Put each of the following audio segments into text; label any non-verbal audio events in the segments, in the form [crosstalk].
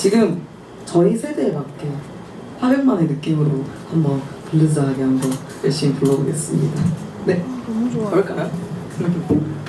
지금 저희 세대에 맞게 800만의 느낌으로 한번 블루즈하게 한번 열심히 불러보겠습니다. 네. 음, 너무 좋아요. 그럴까요? [laughs]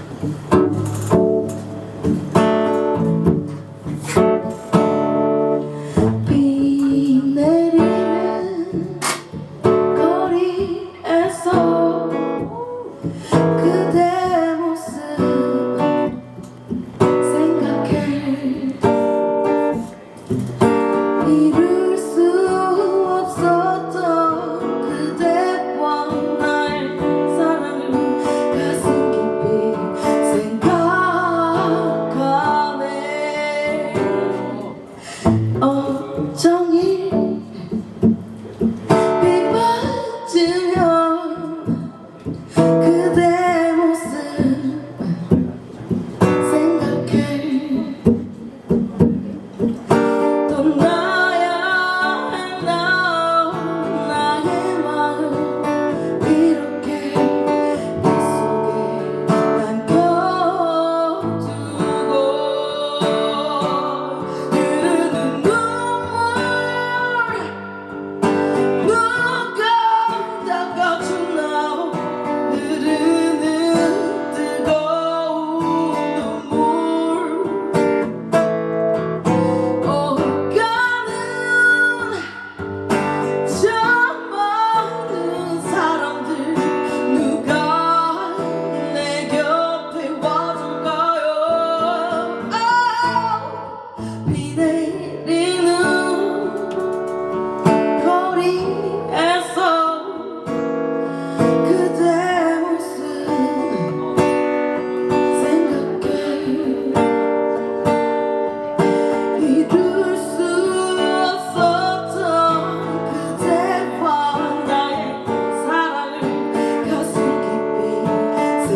from now.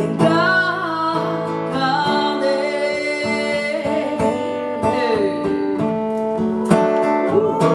Яка